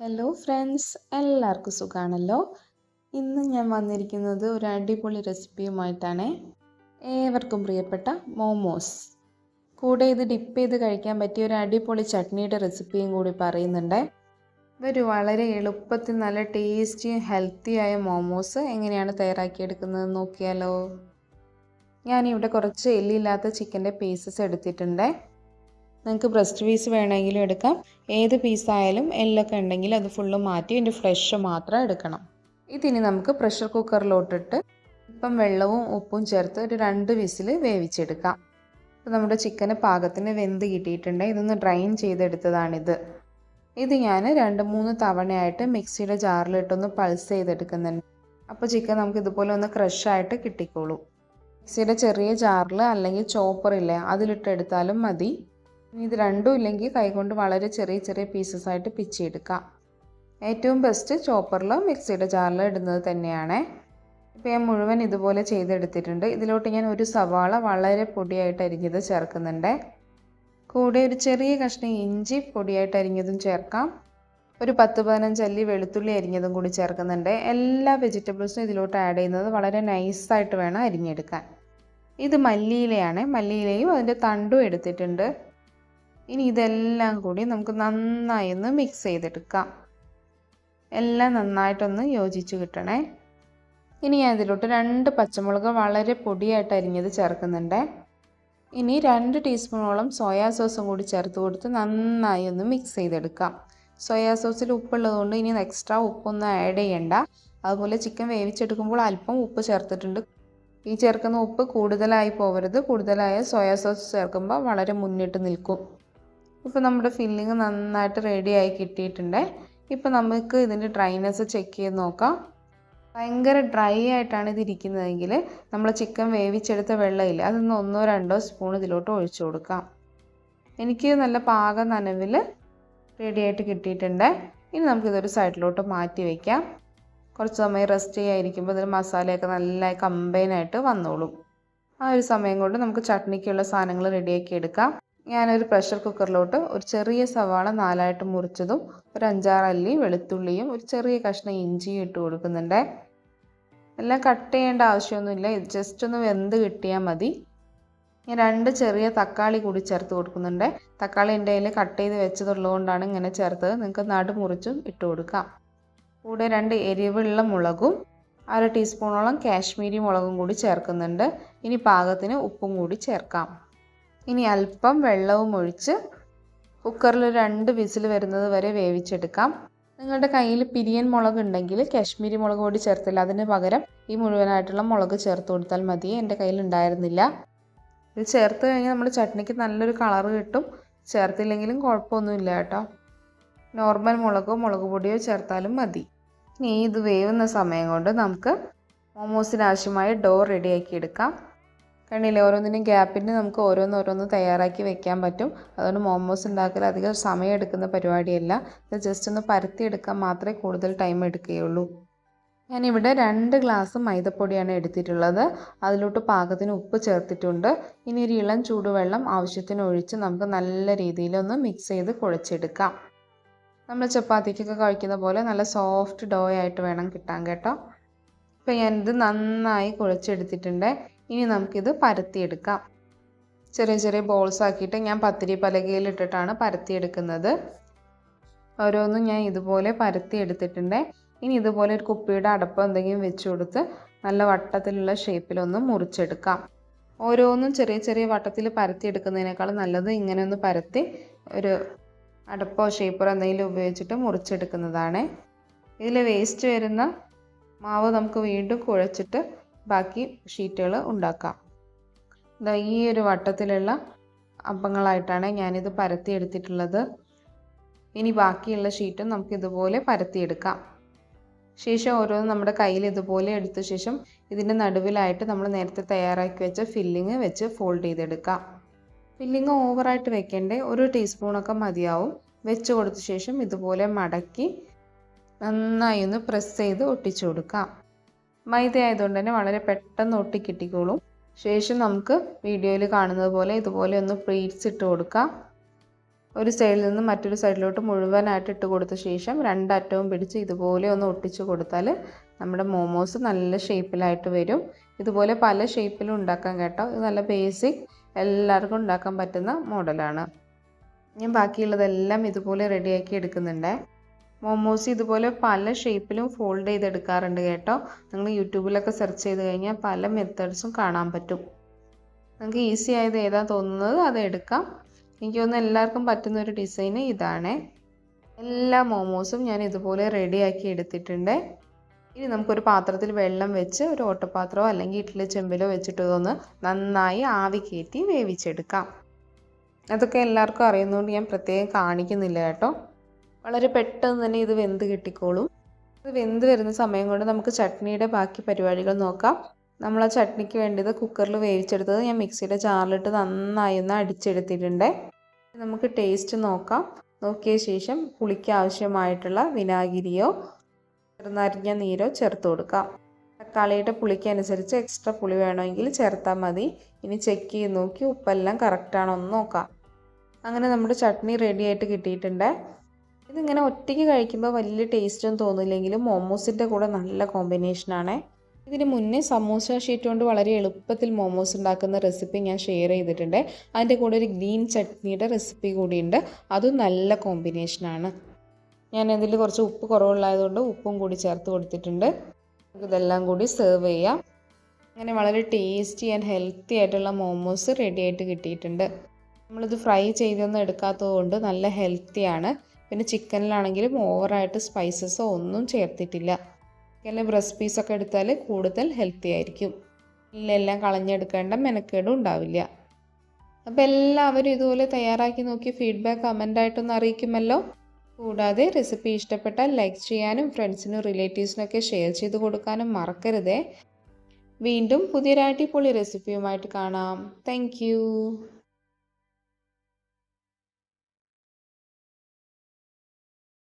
Hello friends എല്ലാവർക്കും സുഖമാണല്ലോ ഇന്ന് ഞാൻ വന്നിരിക്കുന്നത് ഒരു അടിപൊളി റെസിപ്പിയുമായിട്ടാണ് ഏവർക്കും പ്രിയപ്പെട്ട മോമോസ് കൂടെ ഇത് ഡിപ്പ് ചെയ്ത് കഴിക്കാൻ പറ്റിയ ഒരു അടിപൊളി ചട്നിയുടെ റെസിപ്പിയും കൂടി പറയുന്നുണ്ട്. ഇതൊരു വളരെ എളുപ്പത്തിൽ നല്ല ടേസ്റ്റിയും ഹെൽത്തിയായ മോമോസ് എങ്ങനെയാണ് തയ്യാറാക്കിയെടുക്കുന്നത് നോക്കിയാലോ? ഞാനിവിടെ കുറച്ച് എല്ലില്ലാത്ത ചിക്കന്റെ പീസസ് എടുത്തിട്ടുണ്ട്. നിങ്ങൾക്ക് ബ്രസ്റ്റ് പീസ് വേണമെങ്കിലും എടുക്കാം. ഏത് പീസായാലും എല്ലൊക്കെ ഉണ്ടെങ്കിൽ അത് ഫുള്ള് മാറ്റി അതിന്റെ ഫ്രഷ് മാത്രം എടുക്കണം. ഇതിനി നമുക്ക് പ്രഷർ കുക്കറിലോട്ടിട്ട് ഇപ്പം വെള്ളവും ഉപ്പും ചേർത്ത് ഒരു രണ്ട് വിസിൽ വേവിച്ചെടുക്കാം. അപ്പോൾ നമ്മുടെ ചിക്കന് പാകത്തിന് വെന്ത് കിട്ടിയിട്ടുണ്ട്. ഇതൊന്ന് ഡ്രൈൻ ചെയ്തെടുത്തതാണിത്. ഇത് ഞാൻ രണ്ട് മൂന്ന് തവണയായിട്ട് മിക്സിയുടെ ജാറിലിട്ടൊന്ന് പൾസ് ചെയ്തെടുക്കുന്നുണ്ട്. അപ്പോൾ ചിക്കൻ നമുക്ക് ഇതുപോലെ ഒന്ന് ക്രഷായിട്ട് കിട്ടിക്കോളൂ. മിക്സിയുടെ ചെറിയ ജാറിൽ അല്ലെങ്കിൽ ചോപ്പറില്ലേ അതിലിട്ടെടുത്താലും മതി. ഇത് രണ്ടും ഇല്ലെങ്കിൽ കൈകൊണ്ട് വളരെ ചെറിയ ചെറിയ പീസസ് ആയിട്ട് പിച്ചിയെടുക്കാം ഏറ്റവും ബെസ്റ്റ് ചോപ്പറിലോ മിക്സിയുടെ ജാറിലോ ഇടുന്നത് തന്നെയാണ്. ഇപ്പോൾ ഞാൻ മുഴുവൻ ഇതുപോലെ ചെയ്തെടുത്തിട്ടുണ്ട്. ഇതിലോട്ട് ഞാൻ ഒരു സവാള വളരെ പൊടിയായിട്ട് അരിഞ്ഞത് ചേർക്കുന്നുണ്ട്. കൂടെ ഒരു ചെറിയ കഷ്ണം ഇഞ്ചി പൊടിയായിട്ട് അരിഞ്ഞതും ചേർക്കാം. ഒരു പത്ത് പതിനഞ്ച് അല്ലി വെളുത്തുള്ളി അരിഞ്ഞതും കൂടി ചേർക്കുന്നുണ്ട്. എല്ലാ വെജിറ്റബിൾസും ഇതിലോട്ട് ആഡ് ചെയ്യുന്നത് വളരെ നൈസായിട്ട് വേണം അരിഞ്ഞെടുക്കാൻ. ഇത് മല്ലിയിലയാണ്. മല്ലിയിലയും അതിന്റെ തണ്ടും എടുത്തിട്ടുണ്ട്. ഇനി ഇതെല്ലാം കൂടി നമുക്ക് നന്നായി ഒന്ന് മിക്സ് ചെയ്തെടുക്കാം. എല്ലാം നന്നായിട്ടൊന്ന് യോജിച്ച് കിട്ടണേ. ഇനി ഞാൻ ഇതിലോട്ട് രണ്ട് പച്ചമുളക് വളരെ പൊടിയായിട്ട് അരിഞ്ഞത് ചേർക്കുന്നുണ്ട്. ഇനി രണ്ട് ടീസ്പൂണോളം സോയാ സോസും കൂടി ചേർത്ത് കൊടുത്ത് നന്നായി ഒന്ന് മിക്സ് ചെയ്തെടുക്കാം. സോയാ സോസിൽ ഉപ്പുള്ളതുകൊണ്ട് ഇനി എക്സ്ട്രാ ഉപ്പൊന്നും ആഡ് ചെയ്യണ്ട. അതുപോലെ ചിക്കൻ വേവിച്ചെടുക്കുമ്പോൾ അല്പം ഉപ്പ് ചേർത്തിട്ടുണ്ട്. ഈ ചേർക്കുന്ന ഉപ്പ് കൂടുതലായി പോകരുത് കൂടുതലായ സോയാ സോസ് ചേർക്കുമ്പോൾ വളരെ മുന്നിട്ട് നിൽക്കും. ഇപ്പോൾ നമ്മുടെ ഫില്ലിങ് നന്നായിട്ട് റെഡിയായി കിട്ടിയിട്ടുണ്ട്. ഇപ്പോൾ നമുക്ക് ഇതിന്റെ ഡ്രൈനെസ് ചെക്ക് ചെയ്ത് നോക്കാം. ഭയങ്കര ഡ്രൈ ആയിട്ടാണ് ഇത് ഇരിക്കുന്നതെങ്കിൽ നമ്മൾ ചിക്കൻ വേവിച്ചെടുത്ത വെള്ളമില്ല അതൊന്ന് ഒന്നോ രണ്ടോ സ്പൂൺ ഇതിലോട്ട് ഒഴിച്ചു കൊടുക്കാം. എനിക്ക് നല്ല പാക നനവിൽ റെഡിയായിട്ട് കിട്ടിയിട്ടുണ്ട്. ഇനി നമുക്കിതൊരു സൈഡിലോട്ട് മാറ്റി വയ്ക്കാം കുറച്ച് സമയം റെസ്റ്റ് ചെയ്യാതിരിക്കുമ്പോൾ ഇതിൽ മസാലയൊക്കെ നല്ല കമ്പൈനായിട്ട് വന്നോളും. ആ ഒരു സമയം കൊണ്ട് നമുക്ക് ചട്നിക്കുള്ള സാധനങ്ങൾ റെഡിയാക്കി എടുക്കാം. ഞാനൊരു പ്രഷർ കുക്കറിലോട്ട് ഒരു ചെറിയ സവാള നാലായിട്ട് മുറിച്ചതും ഒരു അഞ്ചാറ് അല്ലി വെളുത്തുള്ളിയും ഒരു ചെറിയ കഷ്ണം ഇഞ്ചിയും ഇട്ട് കൊടുക്കുന്നുണ്ട്. എല്ലാം കട്ട് ചെയ്യേണ്ട ആവശ്യമൊന്നുമില്ല. ജസ്റ്റ് ഒന്ന് വെന്ത് കിട്ടിയാൽ മതി. ഞാൻ രണ്ട് ചെറിയ തക്കാളി കൂടി ചേർത്ത് കൊടുക്കുന്നുണ്ട്. തക്കാളി എന്റെ കയ്യിൽ കട്ട് ചെയ്ത് വെച്ചതുള്ളതുകൊണ്ടാണ് ഇങ്ങനെ ചേർത്തത്. നിങ്ങൾക്ക് നടു മുറിച്ചും ഇട്ട് കൊടുക്കാം. കൂടെ രണ്ട് എരിവുള്ള മുളകും അര ടീസ്പൂണോളം കാശ്മീരി മുളകും കൂടി ചേർക്കുന്നുണ്ട്. ഇനി പാകത്തിന് ഉപ്പും കൂടി ചേർക്കാം. ഇനി അല്പം വെള്ളവും ഒഴിച്ച് കുക്കറിൽ രണ്ട് വിസിൽ വരുന്നത് വരെ വേവിച്ചെടുക്കാം. നിങ്ങളുടെ കയ്യിൽ പിരിയൻ മുളക് ഉണ്ടെങ്കിൽ കാശ്മീരി മുളക് പൊടി ചേർത്തില്ല. അതിന് പകരം ഈ മുഴുവനായിട്ടുള്ള മുളക് ചേർത്ത് കൊടുത്താൽ മതി. എന്റെ കയ്യിൽ ഉണ്ടായിരുന്നില്ല. ഇത് ചേർത്ത് കഴിഞ്ഞാൽ നമ്മുടെ ചട്നിക്ക് നല്ലൊരു കളർ കിട്ടും. ചേർത്തില്ലെങ്കിലും കുഴപ്പമൊന്നുമില്ല കേട്ടോ. നോർമൽ മുളകോ മുളക് പൊടിയോ ചേർത്താലും മതി. ഇനി ഇത് വേവുന്ന സമയം കൊണ്ട് നമുക്ക് മോമോസിന് ആവശ്യമായ ഡോ റെഡിയാക്കി എടുക്കാം. കണ്ടില്ലേ ഓരോന്നിനും ഗ്യാപ്പിന് നമുക്ക് ഓരോന്ന് ഓരോന്ന് തയ്യാറാക്കി വെക്കാൻ പറ്റും. അതുകൊണ്ട് മോമോസ് ഉണ്ടാക്കൽ അധികം സമയം എടുക്കുന്ന പരിപാടിയല്ല. ഇത് ജസ്റ്റ് ഒന്ന് പരത്തിയെടുക്കാൻ മാത്രമേ കൂടുതൽ ടൈം എടുക്കുകയുള്ളൂ. ഞാനിവിടെ രണ്ട് ഗ്ലാസ് മൈദപ്പൊടിയാണ് എടുത്തിട്ടുള്ളത്. അതിലോട്ട് പാകത്തിന് ഉപ്പ് ചേർത്തിട്ടുണ്ട്. ഇനി ഒരു ഇളം ചൂടുവെള്ളം ആവശ്യത്തിന് ഒഴിച്ച് നമുക്ക് നല്ല രീതിയിലൊന്ന് മിക്സ് ചെയ്ത് കുഴച്ചെടുക്കാം. നമ്മൾ ചപ്പാത്തിക്കൊക്കെ കഴിക്കുന്ന പോലെ നല്ല സോഫ്റ്റ് ഡോ ആയിട്ട് വേണം കിട്ടാൻ കേട്ടോ. ഇപ്പോൾ ഞാനിത് നന്നായി കുഴച്ചെടുത്തിട്ടുണ്ട്. ഇനി നമുക്കിത് പരത്തിയെടുക്കാം. ചെറിയ ചെറിയ ബോൾസ് ആക്കിയിട്ട് ഞാൻ പത്തിരി പലകയിലിട്ടിട്ടാണ് പരത്തിയെടുക്കുന്നത്. ഓരോന്നും ഞാൻ ഇതുപോലെ പരത്തി എടുത്തിട്ടുണ്ട് ഇനി ഇതുപോലെ ഒരു കുപ്പിയുടെ അടപ്പം എന്തെങ്കിലും വെച്ച് കൊടുത്ത് നല്ല വട്ടത്തിലുള്ള ഷേപ്പിലൊന്ന് മുറിച്ചെടുക്കാം. ഓരോന്നും ചെറിയ ചെറിയ വട്ടത്തിൽ പരത്തി എടുക്കുന്നതിനേക്കാൾ നല്ലത് ഇങ്ങനെ ഒന്ന് പരത്തി ഒരു അടപ്പോ ഷേപ്പറോ എന്തെങ്കിലും ഉപയോഗിച്ചിട്ട് മുറിച്ചെടുക്കുന്നതാണ്. ഇതിൽ വേസ്റ്റ് വരുന്ന മാവ് നമുക്ക് വീണ്ടും കുഴച്ചിട്ട് ബാക്കി ഷീറ്റുകൾ ഉണ്ടാക്കാം. ഈ ഒരു വട്ടത്തിലുള്ള അപ്പങ്ങളായിട്ടാണ് ഞാനിത് പരത്തി എടുത്തിട്ടുള്ളത് ഇനി ബാക്കിയുള്ള ഷീറ്റും നമുക്ക് ഇതുപോലെ പരത്തിയെടുക്കാം. ശേഷം ഓരോന്നും നമ്മുടെ കയ്യിൽ ഇതുപോലെ എടുത്ത ശേഷം ഇതിന്റെ നടുവിലായിട്ട് നമ്മൾ നേരത്തെ തയ്യാറാക്കി വെച്ച ഫില്ലിങ് വെച്ച് ഫോൾഡ് ചെയ്തെടുക്കാം. ഫില്ലിങ് ഓവറായിട്ട് വെക്കേണ്ടേ ഒരു ടീസ്പൂണൊക്കെ മതിയാവും. വെച്ച് കൊടുത്ത ശേഷം ഇതുപോലെ മടക്കി നന്നായി ഒന്ന് പ്രസ് ചെയ്ത് ഒട്ടിച്ചു കൊടുക്കാം. മൈദ ആയതുകൊണ്ട് തന്നെ വളരെ പെട്ടെന്ന് ഒട്ടിക്കിട്ടിക്കോളും ശേഷം നമുക്ക് വീഡിയോയിൽ കാണുന്നത് പോലെ ഇതുപോലെ ഒന്ന് പ്ലീറ്റ്സ് ഇട്ട് കൊടുക്കാം. ഒരു സൈഡിൽ നിന്ന് മറ്റൊരു സൈഡിലോട്ട് മുഴുവനായിട്ട് ഇട്ട് കൊടുത്ത ശേഷം രണ്ടറ്റവും പിടിച്ച് ഇതുപോലെ ഒന്ന് ഒട്ടിച്ചു കൊടുത്താൽ നമ്മുടെ മോമോസ് നല്ല ഷേപ്പിലായിട്ട് വരും. ഇതുപോലെ പല ഷേപ്പിലും ഉണ്ടാക്കാൻ കേട്ടോ. ഇത് നല്ല ബേസിക് എല്ലാവർക്കും ഉണ്ടാക്കാൻ പറ്റുന്ന മോഡലാണ് ഞാൻ ബാക്കിയുള്ളതെല്ലാം ഇതുപോലെ റെഡിയാക്കി എടുക്കുന്നുണ്ട്. മോമോസ് ഇതുപോലെ പല ഷേപ്പിലും ഫോൾഡ് ചെയ്തെടുക്കാറുണ്ട് കേട്ടോ. നിങ്ങൾ യൂട്യൂബിലൊക്കെ സെർച്ച് ചെയ്ത് കഴിഞ്ഞാൽ പല മെത്തേഡ്സും കാണാൻ പറ്റും. നിങ്ങൾക്ക് ഈസി ആയത് ഏതാ തോന്നുന്നത് അത് എടുക്കാം. എനിക്ക് തോന്നുന്നു എല്ലാവർക്കും പറ്റുന്ന ഒരു ഡിസൈന് ഇതാണ്. എല്ലാ മോമോസും ഞാൻ ഇതുപോലെ റെഡിയാക്കി എടുത്തിട്ടുണ്ട്. ഇനി നമുക്കൊരു പാത്രത്തിൽ വെള്ളം വെച്ച് ഒരു ഓട്ടപാത്രമോ അല്ലെങ്കിൽ ഇഡ്ഡലി ചെമ്പിലോ വെച്ചിട്ട് ഇതൊന്ന് നന്നായി ആവി കയറ്റി വേവിച്ചെടുക്കാം. അതൊക്കെ എല്ലാവർക്കും അറിയുന്നതുകൊണ്ട് ഞാൻ പ്രത്യേകം കാണിക്കുന്നില്ല കേട്ടോ. വളരെ പെട്ടെന്ന് തന്നെ ഇത് വെന്ത് കിട്ടിക്കോളും. ഇത് വെന്ത് വരുന്ന സമയം കൊണ്ട് നമുക്ക് ചട്നിയുടെ ബാക്കി പരിപാടികൾ നോക്കാം. നമ്മൾ ആ ചട്നിക്ക് വേണ്ടത് കുക്കറിൽ വേവിച്ചെടുത്തത് ഞാൻ മിക്സിയുടെ ജാറിലിട്ട് നന്നായി ഒന്ന് അടിച്ചെടുത്തിട്ടുണ്ട്. നമുക്ക് ടേസ്റ്റ് നോക്കാം. നോക്കിയ ശേഷം പുളിക്ക് ആവശ്യമായിട്ടുള്ള വിനാഗിരിയോ ചെറുനരിഞ്ഞ നീരോ ചേർത്ത് കൊടുക്കാം. തക്കാളിയുടെ പുളിക്കനുസരിച്ച് എക്സ്ട്രാ പുളി വേണമെങ്കിൽ ചേർത്താൽ മതി. ഇനി ചെക്ക് ചെയ്ത് നോക്കി ഉപ്പെല്ലാം കറക്റ്റാണോ എന്ന് നോക്കാം. അങ്ങനെ നമ്മുടെ ചട്നി റെഡി ആയിട്ട് കിട്ടിയിട്ടുണ്ട്. ഇതിങ്ങനെ ഒറ്റയ്ക്ക് കഴിക്കുമ്പോൾ വലിയ ടേസ്റ്റൊന്നും തോന്നില്ലെങ്കിലും മോമോസിന്റെ കൂടെ നല്ല കോമ്പിനേഷനാണ് ഇതിന് മുന്നേ സമൂസ ഷീറ്റ് കൊണ്ട് വളരെ എളുപ്പത്തിൽ മോമോസ് ഉണ്ടാക്കുന്ന റെസിപ്പി ഞാൻ ഷെയർ ചെയ്തിട്ടുണ്ട്. അതിന്റെ കൂടെ ഒരു ഗ്രീൻ ചട്നിയുടെ റെസിപ്പി കൂടിയുണ്ട്. അതും നല്ല കോമ്പിനേഷനാണ് ഞാൻ ഇതിൽ കുറച്ച് ഉപ്പ് കുറവുള്ളതുകൊണ്ട് ഉപ്പും കൂടി ചേർത്ത് കൊടുത്തിട്ടുണ്ട്. ഇതെല്ലാം കൂടി സെർവ് ചെയ്യാം. അങ്ങനെ വളരെ ടേസ്റ്റി ആൻഡ് ഹെൽത്തി ആയിട്ടുള്ള മോമോസ് റെഡി ആയിട്ട് കിട്ടിയിട്ടുണ്ട്. നമ്മളിത് ഫ്രൈ ചെയ്തൊന്നും എടുക്കാത്തത് കൊണ്ട് നല്ല ഹെൽത്തിയാണ് പിന്നെ ചിക്കനിലാണെങ്കിലും ഓവറായിട്ട് സ്പൈസസോ ഒന്നും ചേർത്തിട്ടില്ല. ചിക്കനിൽ ബ്രസ്റ്റ് പീസൊക്കെ എടുത്താൽ കൂടുതൽ ഹെൽത്തി ആയിരിക്കും. എല്ലാം കളഞ്ഞെടുക്കേണ്ട മെനക്കേടും ഉണ്ടാവില്ല. അപ്പോൾ എല്ലാവരും ഇതുപോലെ തയ്യാറാക്കി നോക്കി ഫീഡ്ബാക്ക് കമന്റായിട്ടൊന്ന് അറിയിക്കുമല്ലോ. കൂടാതെ റെസിപ്പി ഇഷ്ടപ്പെട്ടാൽ ലൈക്ക് ചെയ്യാനും ഫ്രണ്ട്സിനും റിലേറ്റീവ്സിനൊക്കെ ഷെയർ ചെയ്ത് കൊടുക്കാനും മറക്കരുതേ. വീണ്ടും പുതിയൊരു അടിപൊളി റെസിപ്പിയുമായിട്ട് കാണാം. താങ്ക്